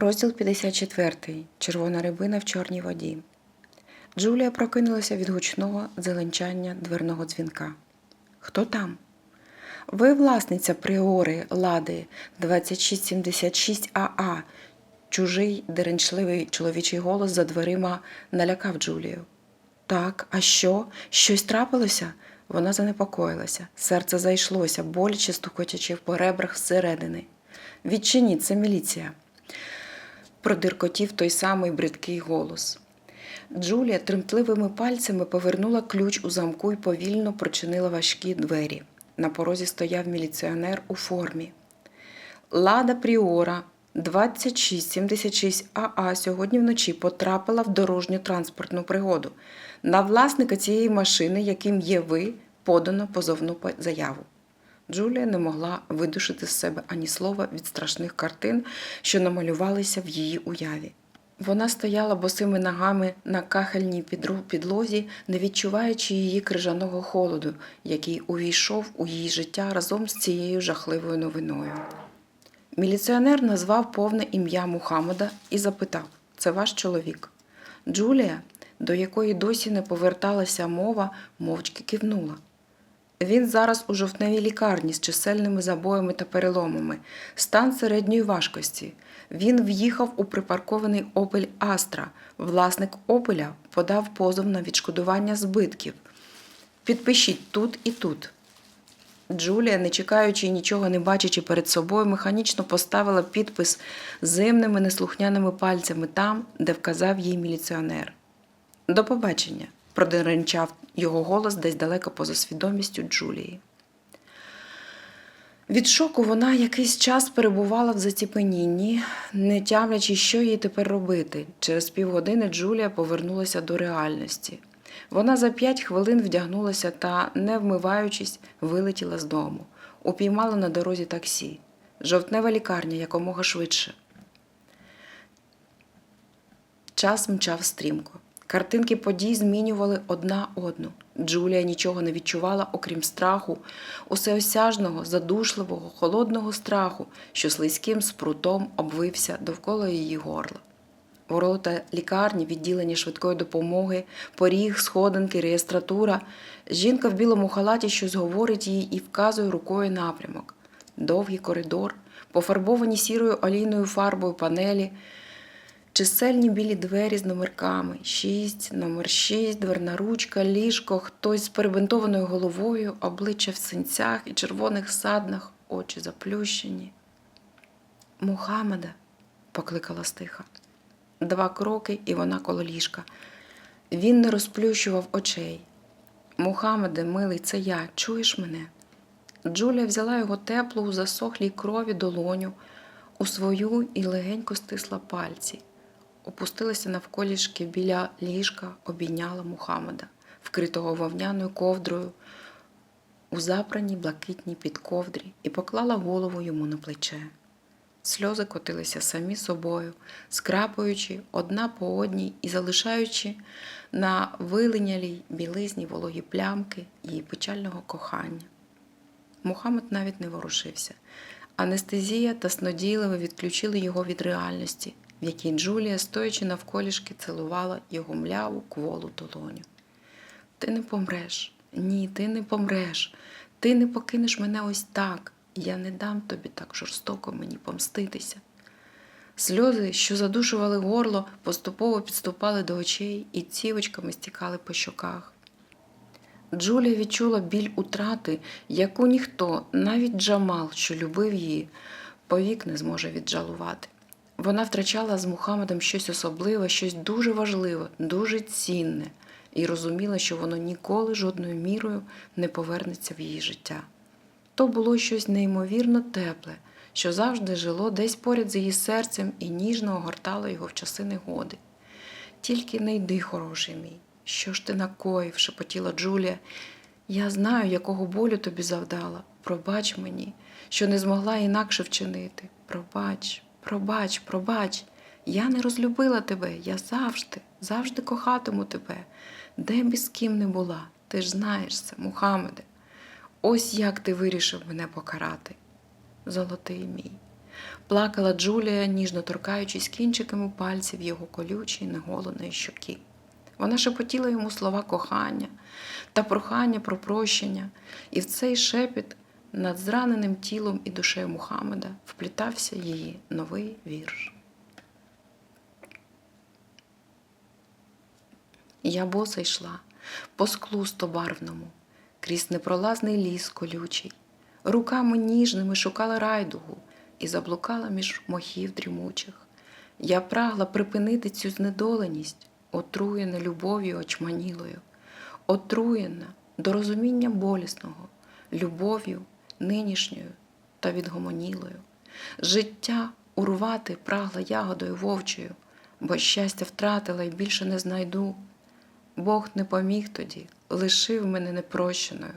Розділ 54. Червона рибина в чорній воді. Джулія прокинулася від гучного зеленчання дверного дзвінка. Хто там? Ви власниця Пріори Лади 2676 АА. Чужий деренчливий чоловічий голос за дверима налякав Джулію. Так, а що? Щось трапилося? Вона занепокоїлася. Серце зайшлося, боляче стукотячи по ребрах зсередини. Відчиніть, це міліція. Продиркотів той самий бридкий голос. Джулія тремтливими пальцями повернула ключ у замку і повільно прочинила важкі двері. На порозі стояв міліціонер у формі. Лада Пріора 2676 АА сьогодні вночі потрапила в дорожню транспортну пригоду. На власника цієї машини, яким є ви, подано позовну заяву. Джулія не могла видушити з себе ані слова від страшних картин, що намалювалися в її уяві. Вона стояла босими ногами на кахельній підлозі, не відчуваючи її крижаного холоду, який увійшов у її життя разом з цією жахливою новиною. Міліціонер назвав повне ім'я Мухаммеда і запитав: Це ваш чоловік? Джулія, до якої досі не поверталася мова, мовчки кивнула. Він зараз у жовтневій лікарні з чисельними забоями та переломами, стан середньої важкості. Він в'їхав у припаркований Опель Астра. Власник Опеля подав позов на відшкодування збитків. Підпишіть тут і тут. Джулія, не чекаючи і нічого не бачачи перед собою, механічно поставила підпис зимними неслухняними пальцями там, де вказав їй міліціонер. До побачення, продеренчав його голос десь далеко поза свідомістю Джулії. Від шоку вона якийсь час перебувала в заціпенінні, не тямлячи, що їй тепер робити. Через півгодини Джулія повернулася до реальності. Вона за п'ять хвилин вдягнулася та, не вмиваючись, вилетіла з дому. Упіймала на дорозі таксі. Жовтнева лікарня якомога швидше. Час мчав стрімко. Картинки подій змінювали одна одну. Джулія нічого не відчувала, окрім страху, усеосяжного, задушливого, холодного страху, що слизьким спрутом обвився довкола її горла. Ворота лікарні, відділення швидкої допомоги, поріг, сходинки, реєстратура. Жінка в білому халаті щось говорить їй і вказує рукою напрямок. Довгий коридор, пофарбовані сірою олійною фарбою панелі, чисельні білі двері з номерками: шість, номер шість, дверна ручка, ліжко, хтось з перебинтованою головою, обличчя в синцях і червоних саднах, очі заплющені. Мухаммеда, покликала стиха. Два кроки, і вона коло ліжка. Він не розплющував очей. Мухаммеде, милий, це я, чуєш мене? Джулія взяла його теплу у засохлій крові долоню у свою і легенько стисла пальці. Опустилася навколішки біля ліжка, обійняла Мухаммеда, вкритого вовняною ковдрою, у запраній блакитній підковдрі, і поклала голову йому на плече. Сльози котилися самі собою, скрапуючи одна по одній і залишаючи на вилинялій білизні вологі плямки її печального кохання. Мухаммед навіть не ворушився. Анестезія та снодійливо відключили його від реальності, в якій Джулія, стоячи навколішки, цілувала його мляву кволу долоню. Ти не помреш. Ні, ти не помреш. Ти не покинеш мене ось так. Я не дам тобі так жорстоко мені помститися. Сльози, що задушували горло, поступово підступали до очей і цівочками стікали по щоках. Джулія відчула біль утрати, яку ніхто, навіть Джамал, що любив її, повік не зможе віджалувати. Вона втрачала з Мухаммедом щось особливе, щось дуже важливе, дуже цінне, і розуміла, що воно ніколи жодною мірою не повернеться в її життя. То було щось неймовірно тепле, що завжди жило десь поряд з її серцем і ніжно огортало його в часи негоди. Тільки не йди, хороший мій. Що ж ти накоїв? шепотіла Джулія. Я знаю, якого болю тобі завдала. Пробач мені, що не змогла інакше вчинити. Пробач, пробач, пробач. Я не розлюбила тебе, я завжди, завжди кохатиму тебе, де б з ким не була. Ти ж знаєш це, Мухаммеде. Ось як ти вирішив мене покарати. Золотий мій. плакала Джулія, ніжно торкаючись кінчиками пальців його колючої, неголеної щоки. Вона шепотіла йому слова кохання та прохання про прощення, і в цей шепіт над зраненим тілом і душею Мухаммеда вплітався її новий вірш. Я боса йшла по склу стобарвному, крізь непролазний ліс колючий, руками ніжними шукала райдугу і заблукала між мохів дрімучих. Я прагла припинити цю знедоленість, отруєна любов'ю очманілою, отруєна до розуміння болісного, любов'ю нинішньою та відгомонілою. Життя урвати прагла ягодою вовчою, бо щастя втратила і більше не знайду. Бог не поміг тоді, лишив мене непрощеною.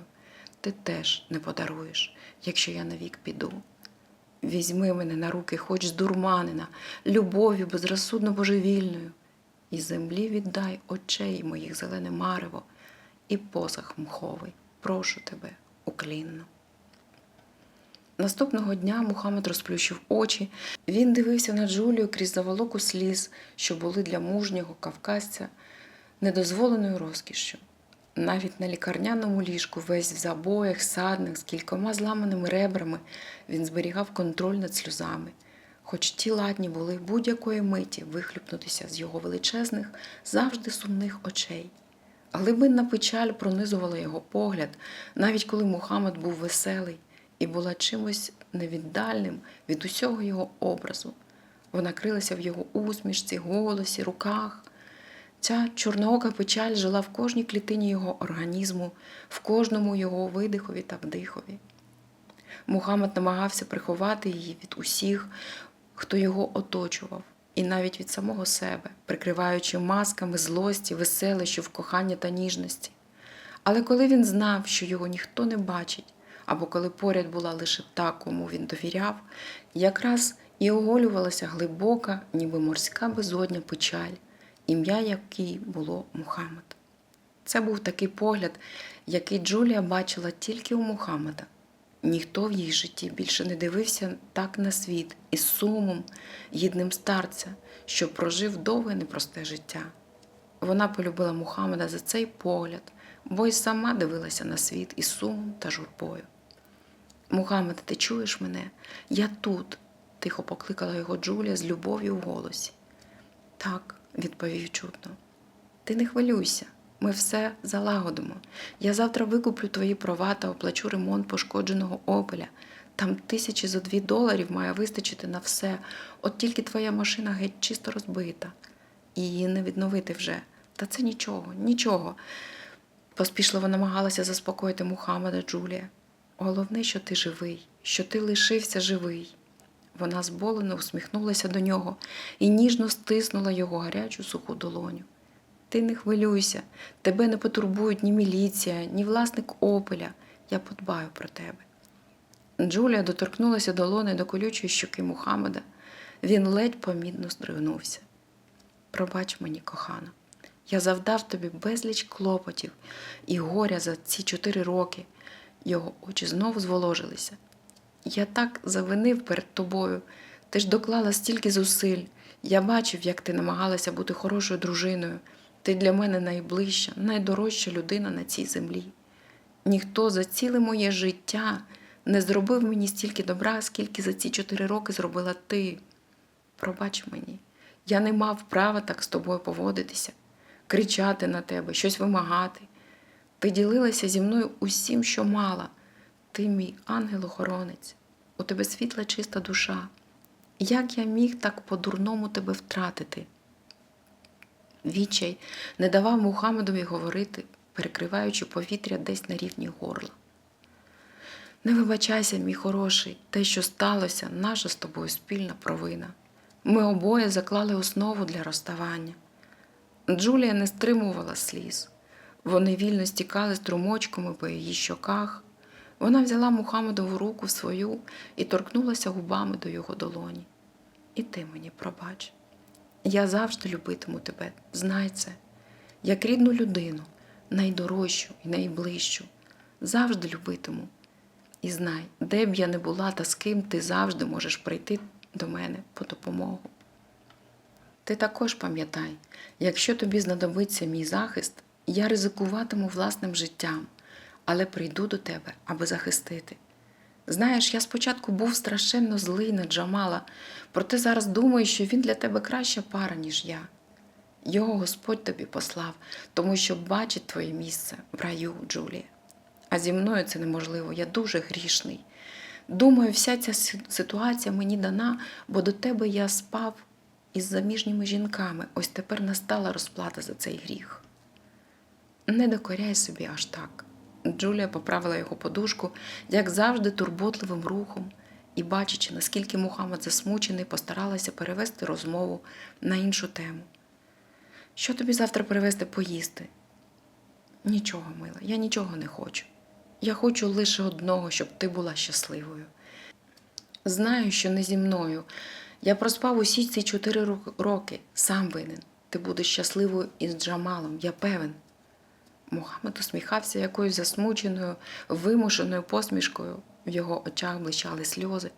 Ти теж не подаруєш, якщо я навік піду. Візьми мене на руки, хоч здурманена, любов'ю безрозсудно божевільною, і землі віддай очей моїх зелене марево, і посах мховий, прошу тебе, уклінно. Наступного дня Мухаммед розплющив очі. Він дивився на Джулію крізь заволоку сліз, що були для мужнього кавказця недозволеною розкішшю. Навіть на лікарняному ліжку, весь в забоях, садних, з кількома зламаними ребрами, він зберігав контроль над сльозами, хоч ті ладні були будь-якої миті вихлюпнутися з його величезних, завжди сумних очей. Глибинна печаль пронизувала його погляд, навіть коли Мухаммед був веселий і була чимось невіддальним від усього його образу. Вона крилася в його усмішці, голосі, руках. Ця чорноока печаль жила в кожній клітині його організму, в кожному його видихові та вдихові. Мухаммед намагався приховати її від усіх, хто його оточував, і навіть від самого себе, прикриваючи масками злості, веселищів, кохання та ніжності. Але коли він знав, що його ніхто не бачить, або коли поряд була лише та, кому він довіряв, якраз і оголювалася глибока, ніби морська безодня печаль, ім'я якій було Мухаммед. Це був такий погляд, який Джулія бачила тільки у Мухаммеда. Ніхто в її житті більше не дивився так на світ із сумом, гідним старця, що прожив довге непросте життя. Вона полюбила Мухаммеда за цей погляд, бо й сама дивилася на світ із сумом та журбою. Мухаммед, ти чуєш мене? Я тут, тихо покликала його Джулія з любов'ю в голосі. Так, відповів чутно. Ти не хвилюйся, ми все залагодимо. Я завтра викуплю твої права та оплачу ремонт пошкодженого опеля. Там тисячі зо дві доларів має вистачити на все, от тільки твоя машина геть чисто розбита. І її не відновити вже. Та це нічого, нічого. Поспішливо намагалася заспокоїти Мухаммеда Джулія. Головне, що ти живий, що ти лишився живий. Вона зболено усміхнулася до нього і ніжно стиснула його гарячу суху долоню. Ти не хвилюйся, тебе не потурбують ні міліція, ні власник опеля. Я подбаю про тебе. Джулія доторкнулася долони до колючої щоки Мухаммеда. Він ледь помітно здригнувся. Пробач мені, кохана, я завдав тобі безліч клопотів і горя за ці чотири роки. Його очі знову зволожилися. Я так завинив перед тобою. Ти ж доклала стільки зусиль. Я бачив, як ти намагалася бути хорошою дружиною. Ти для мене найближча, найдорожча людина на цій землі. Ніхто за ціле моє життя не зробив мені стільки добра, скільки за ці чотири роки зробила ти. Пробач мені, я не мав права так з тобою поводитися, кричати на тебе, щось вимагати. Ти ділилася зі мною усім, що мала. Ти мій ангел-охоронець, у тебе світла чиста душа. Як я міг так по-дурному тебе втратити? Відчай не давав Мухаммедові говорити, перекриваючи повітря десь на рівні горла. Не вибачайся, мій хороший, те, що сталося, наша з тобою спільна провина. Ми обоє заклали основу для розставання. Джулія не стримувала сліз. Вони вільно стікали струмочками по її щоках. Вона взяла Мухаммедову руку свою і торкнулася губами до його долоні. І ти мені пробач. Я завжди любитиму тебе, знай це, як рідну людину, найдорожчу і найближчу, завжди любитиму. І знай, де б я не була та з ким ти завжди можеш прийти до мене по допомогу. Ти також пам'ятай, якщо тобі знадобиться мій захист, я ризикуватиму власним життям, але прийду до тебе, аби захистити. Знаєш, я спочатку був страшенно злий на Джамала, проте зараз думаю, що він для тебе краща пара, ніж я. Його Господь тобі послав, тому що бачить твоє місце в раю, Джулія. А зі мною це неможливо, я дуже грішний. Думаю, вся ця ситуація мені дана, бо до тебе я спав із заміжніми жінками. Ось тепер настала розплата за цей гріх. Не докоряй собі аж так. Джулія поправила його подушку, як завжди, турботливим рухом, і, бачачи, наскільки Мухаммад засмучений, постаралася перевести розмову на іншу тему. Що тобі завтра привезти поїсти? Нічого, мила, я нічого не хочу. Я хочу лише одного, щоб ти була щасливою. Знаю, що не зі мною. Я проспав усі ці чотири роки, сам винен. Ти будеш щасливою із Джамалом, я певен. Мухаммед усміхався якоюсь засмученою, вимушеною посмішкою. В його очах блищали сльози.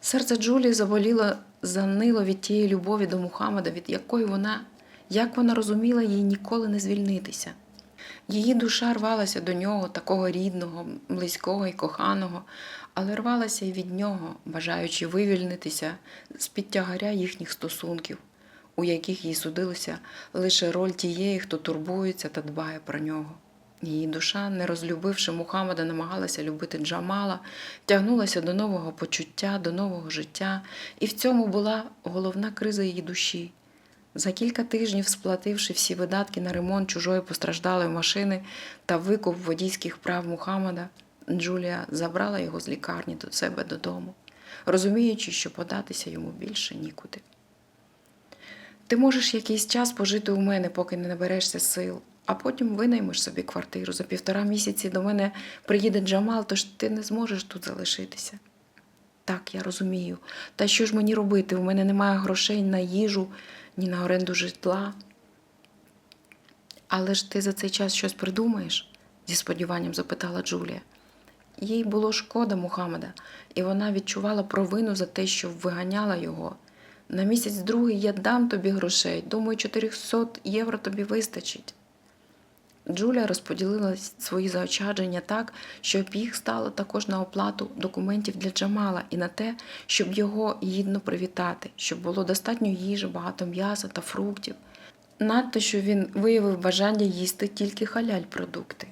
Серце Джулії заболіло, занило від тієї любові до Мухаммеда, від якої вона, як вона розуміла, їй ніколи не звільнитися. Її душа рвалася до нього, такого рідного, близького і коханого, але рвалася і від нього, бажаючи вивільнитися з під тягаря їхніх стосунків, у яких їй судилося лише роль тієї, хто турбується та дбає про нього. Її душа, не розлюбивши Мухаммеда, намагалася любити Джамала, тягнулася до нового почуття, до нового життя, і в цьому була головна криза її душі. За кілька тижнів, сплативши всі видатки на ремонт чужої постраждалої машини та викуп водійських прав Мухаммада, Джулія забрала його з лікарні до себе додому, розуміючи, що податися йому більше нікуди. Ти можеш якийсь час пожити у мене, поки не наберешся сил, а потім винаймеш собі квартиру. За півтора місяці до мене приїде Джамал, тож ти не зможеш тут залишитися. Так, я розумію. Та що ж мені робити? У мене немає грошей на їжу, ні на оренду житла. Але ж ти за цей час щось придумаєш? зі сподіванням запитала Джулія. Їй було шкода Мухаммеда, і вона відчувала провину за те, що виганяла його. На місяць другий я дам тобі грошей. Думаю, 400 євро тобі вистачить. Джулія розподілила свої заощадження так, щоб їх стало також на оплату документів для Джамала і на те, щоб його гідно привітати, щоб було достатньо їжі, багато м'яса та фруктів. Надто, що він виявив бажання їсти тільки халяль продукти.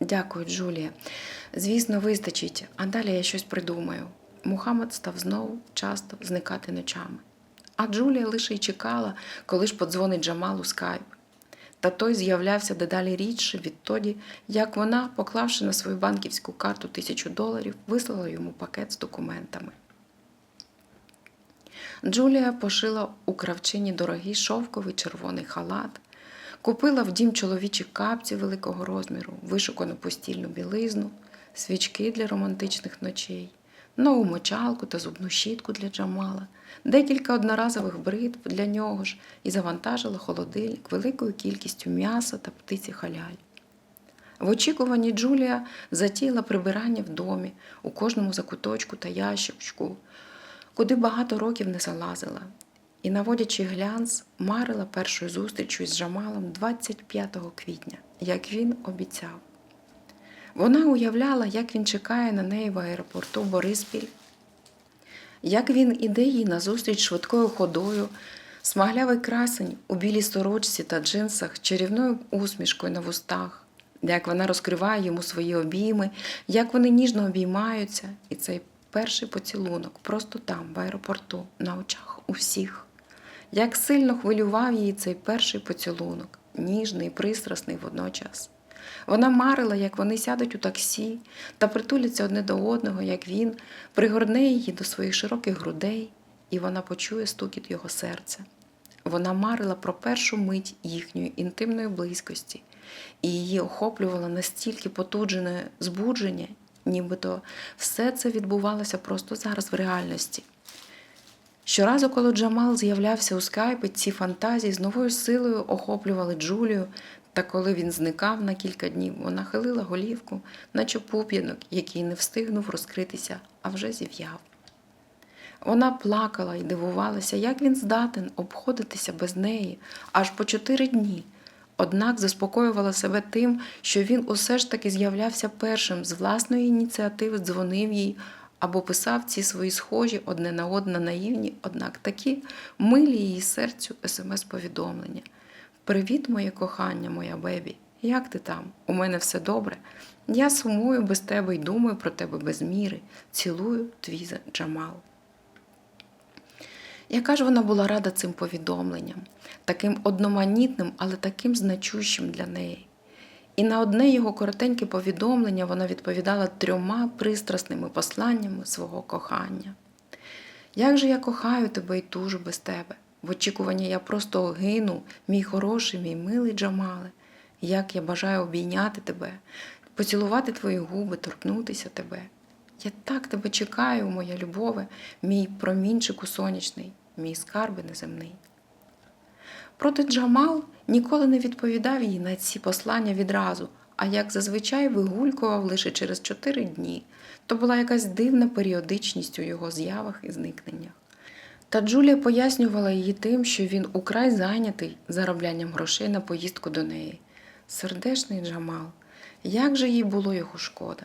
Дякую, Джулія. Звісно, вистачить, а далі я щось придумаю. Мухаммед став знову часто зникати ночами. А Джулія лише й чекала, коли ж подзвонить Джамал у скайп. Та той з'являвся дедалі рідше відтоді, як вона, поклавши на свою банківську карту тисячу доларів, вислала йому пакет з документами. Джулія пошила у кравчині дорогий шовковий червоний халат, купила в дім чоловічі капці великого розміру, вишукану постільну білизну, свічки для романтичних ночей, нову мочалку та зубну щітку для Джамала, декілька одноразових бритв для нього ж і завантажила холодильник великою кількістю м'яса та птиці халяль. В очікуванні Джулія затіяла прибирання в домі у кожному закуточку та ящичку, куди багато років не залазила, і, наводячи глянц, марила першою зустрічю із Джамалом 25 квітня, як він обіцяв. Вона уявляла, як він чекає на неї в аеропорту Бориспіль, як він іде їй назустріч швидкою ходою, смаглявий красень у білій сорочці та джинсах, чарівною усмішкою на вустах, як вона розкриває йому свої обійми, як вони ніжно обіймаються, і цей перший поцілунок просто там, в аеропорту, на очах у всіх. Як сильно хвилював її цей перший поцілунок, ніжний пристрасний водночас. Вона марила, як вони сядуть у таксі та притуляться одне до одного, як він пригорне її до своїх широких грудей, і вона почує стукіт його серця. Вона марила про першу мить їхньої інтимної близькості, і її охоплювало настільки потуджене збудження, нібито все це відбувалося просто зараз в реальності. Щоразу, коли Джамал з'являвся у скайпі, ці фантазії з новою силою охоплювали Джулію, та коли він зникав на кілька днів, вона хилила голівку, наче пуп'янок, який не встигнув розкритися, а вже зів'яв. Вона плакала і дивувалася, як він здатен обходитися без неї аж по чотири дні. Однак заспокоювала себе тим, що він усе ж таки з'являвся першим з власної ініціативи, дзвонив їй або писав ці свої схожі одне на одне наївні, однак такі милі її серцю смс-повідомлення. Привіт, моє кохання, моя бебі. Як ти там? У мене все добре. Я сумую без тебе і думаю про тебе без міри. Цілую твій Джамал. Яка ж вона була рада цим повідомленням, таким одноманітним, але таким значущим для неї. І на одне його коротеньке повідомлення вона відповідала трьома пристрасними посланнями свого кохання. Як же я кохаю тебе і тужу без тебе. В очікуванні я просто гину, мій хороший, мій милий Джамале. Як я бажаю обійняти тебе, поцілувати твої губи, торкнутися тебе. Я так тебе чекаю, моя любове, мій промінчику сонячний, мій скарби неземний. Проте Джамал ніколи не відповідав їй на ці послання відразу, а як зазвичай вигулькував лише через чотири дні. То була якась дивна періодичність у його з'явах і зникненнях. Та Джулія пояснювала її тим, що він украй зайнятий зароблянням грошей на поїздку до неї. Сердешний Джамал, як же їй було його шкода.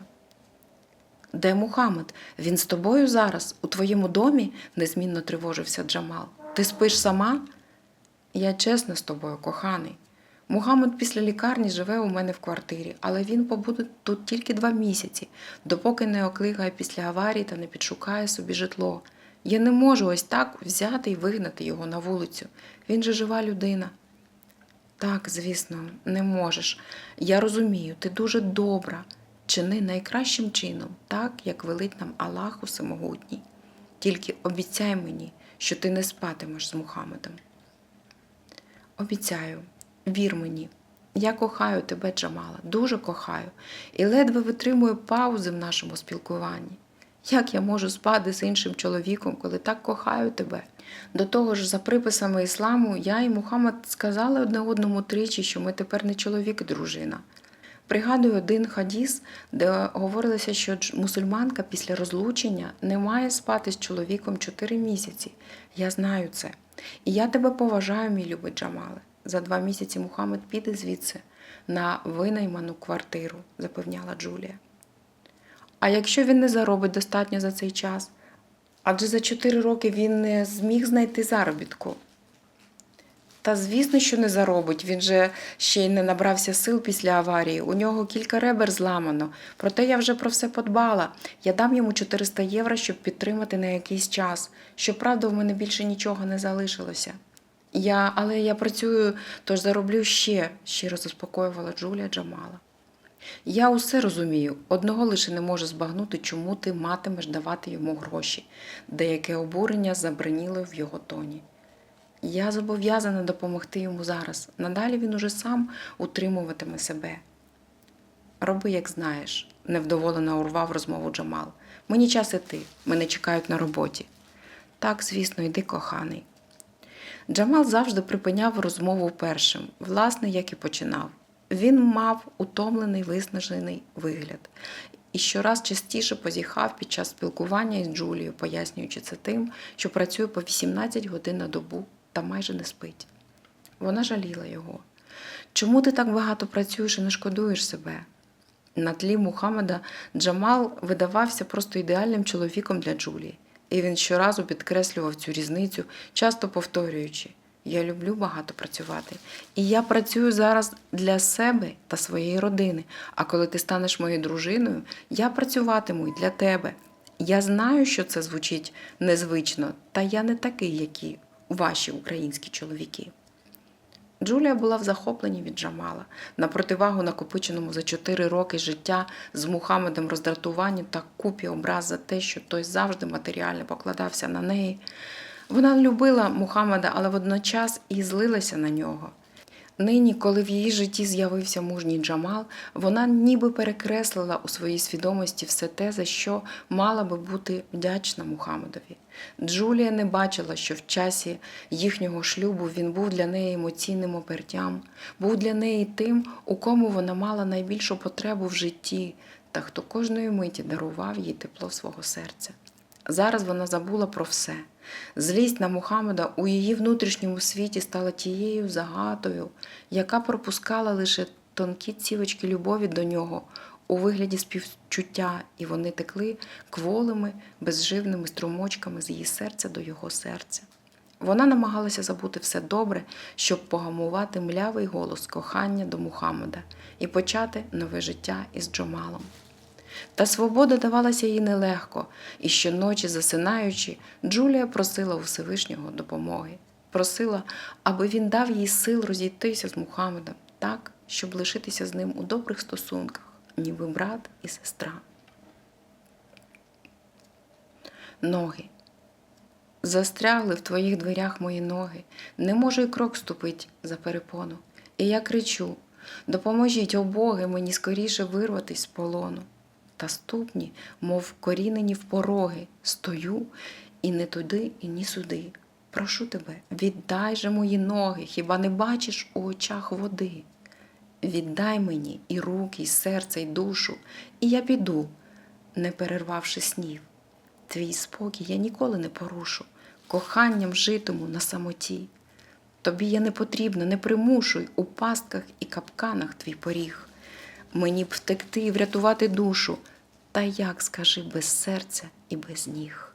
Де Мухаммед? Він з тобою зараз, у твоєму домі? незмінно тривожився Джамал. Ти спиш сама? Я чесна з тобою, коханий. Мухаммед після лікарні живе у мене в квартирі, але він побуде тут тільки два місяці, допоки не оклигає після аварії та не підшукає собі житло. Я не можу ось так взяти і вигнати його на вулицю. Він же жива людина. Так, звісно, не можеш. Я розумію, ти дуже добра. Чини найкращим чином, так, як велить нам Аллах Усемогутній. Тільки обіцяй мені, що ти не спатимеш з Мухаммедом. Обіцяю, вір мені, я кохаю тебе, Джамала, дуже кохаю, і ледве витримую паузи в нашому спілкуванні. Як я можу спати з іншим чоловіком, коли так кохаю тебе? До того ж, за приписами ісламу, я і Мухаммад сказали одне одному тричі, що ми тепер не чоловік дружина. Пригадую один хадіс, де говорилося, що мусульманка після розлучення не має спати з чоловіком 4 місяці. Я знаю це. І я тебе поважаю, мій любий Джамале. За два місяці Мухаммед піде звідси на винайману квартиру, запевняла Джулія. А якщо він не заробить достатньо за цей час? Адже за 4 роки він не зміг знайти заробітку. Та звісно, що не заробить. Він же ще й не набрався сил після аварії. У нього кілька ребер зламано. Проте я вже про все подбала. Я дам йому 400 євро, щоб підтримати на якийсь час. Щоправда, в мене більше нічого не залишилося. Я, але я працюю, тож зароблю ще, щиро заспокоювала Джулія Джамала. Я усе розумію, одного лише не можу збагнути, чому ти матимеш давати йому гроші. Деяке обурення забриніло в його тоні. Я зобов'язана допомогти йому зараз. Надалі він уже сам утримуватиме себе. Роби, як знаєш, невдоволено урвав розмову Джамал. Мені час іти, мене чекають на роботі. Так, звісно, йди, коханий. Джамал завжди припиняв розмову першим, власне, як і починав. Він мав утомлений, виснажений вигляд і щораз частіше позіхав під час спілкування із Джулією, пояснюючи це тим, що працює по 18 годин на добу та майже не спить. Вона жаліла його. Чому ти так багато працюєш і не шкодуєш себе? На тлі Мухаммеда Джамал видавався просто ідеальним чоловіком для Джулії, і він щоразу підкреслював цю різницю, часто повторюючи: Я люблю багато працювати, і я працюю зараз для себе та своєї родини. А коли ти станеш моєю дружиною, я працюватиму і для тебе. Я знаю, що це звучить незвично, та я не такий, як і ваші українські чоловіки. Джулія була в захопленні від Джамала на противагу накопиченому за чотири роки життя з Мухаммедом роздратуванню та купі образ за те, що той завжди матеріально покладався на неї. Вона любила Мухаммеда, але водночас і злилася на нього. Нині, коли в її житті з'явився мужній Джамал, вона ніби перекреслила у своїй свідомості все те, за що мала би бути вдячна Мухаммедові. Джулія не бачила, що в часі їхнього шлюбу він був для неї емоційним опертям, був для неї тим, у кому вона мала найбільшу потребу в житті, та хто кожної миті дарував їй тепло свого серця. Зараз вона забула про все. Злість на Мухаммеда у її внутрішньому світі стала тією загадою, яка пропускала лише тонкі цівочки любові до нього у вигляді співчуття, і вони текли кволими, безживними струмочками з її серця до його серця. Вона намагалася забути все добре, щоб погамувати млявий голос кохання до Мухаммеда і почати нове життя із Джомалом. Та свобода давалася їй нелегко, і щоночі, засинаючи, Джулія просила у Всевишнього допомоги. Просила, аби він дав їй сил розійтися з Мухаммедом так, щоб лишитися з ним у добрих стосунках, ніби брат і сестра. Ноги. Застрягли в твоїх дверях мої ноги, не можу й крок ступить за перепону. І я кричу: допоможіть, о Боги, мені скоріше вирватись з полону. Та ступні, мов корінені в пороги, стою і не туди, і ні сюди. Прошу тебе, віддай же мої ноги, хіба не бачиш у очах води? Віддай мені і руки, і серце, і душу, і я піду, не перервавши снів. Твій спокій я ніколи не порушу, коханням житиму на самоті. Тобі я не потрібна, не примушуй у пастках і капканах твій поріг. Мені б втекти і врятувати душу, та як скажи без серця і без ніг.